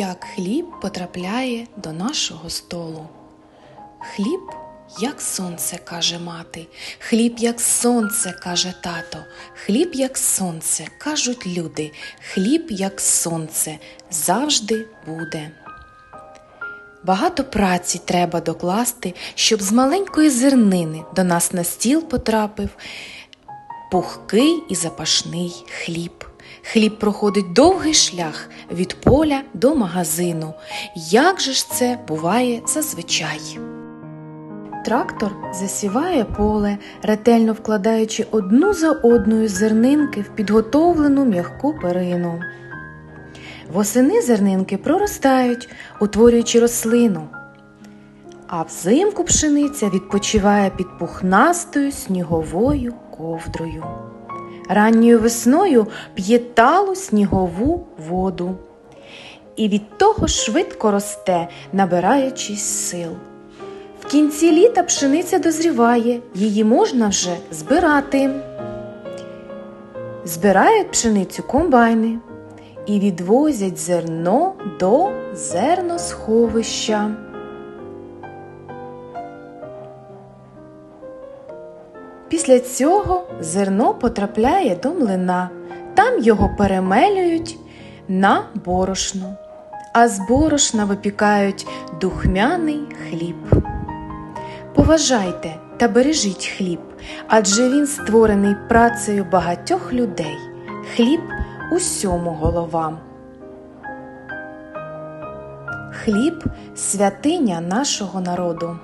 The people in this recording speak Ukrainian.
як хліб потрапляє до нашого столу. Хліб, як сонце, каже мати, хліб, як сонце, каже тато, хліб, як сонце, кажуть люди, хліб, як сонце, завжди буде. Багато праці треба докласти, щоб з маленької зернини до нас на стіл потрапив пухкий і запашний хліб. Хліб проходить довгий шлях від поля до магазину. Як же ж це буває зазвичай? Трактор засіває поле, ретельно вкладаючи одну за одною зернинки в підготовлену м'яку перину. Восени зернинки проростають, утворюючи рослину. А взимку пшениця відпочиває під пухнастою сніговою ковдрою. Ранньою весною п'є талу снігову воду. І від того швидко росте, набираючись сил. В кінці літа пшениця дозріває, її можна вже збирати. Збирають пшеницю комбайни і відвозять зерно до зерносховища. Після цього зерно потрапляє до млина. Там його перемелюють на борошно, а з борошна випікають духмяний хліб. Поважайте та бережіть хліб, адже він створений працею багатьох людей. Хліб усьому головам. Хліб святиня нашого народу.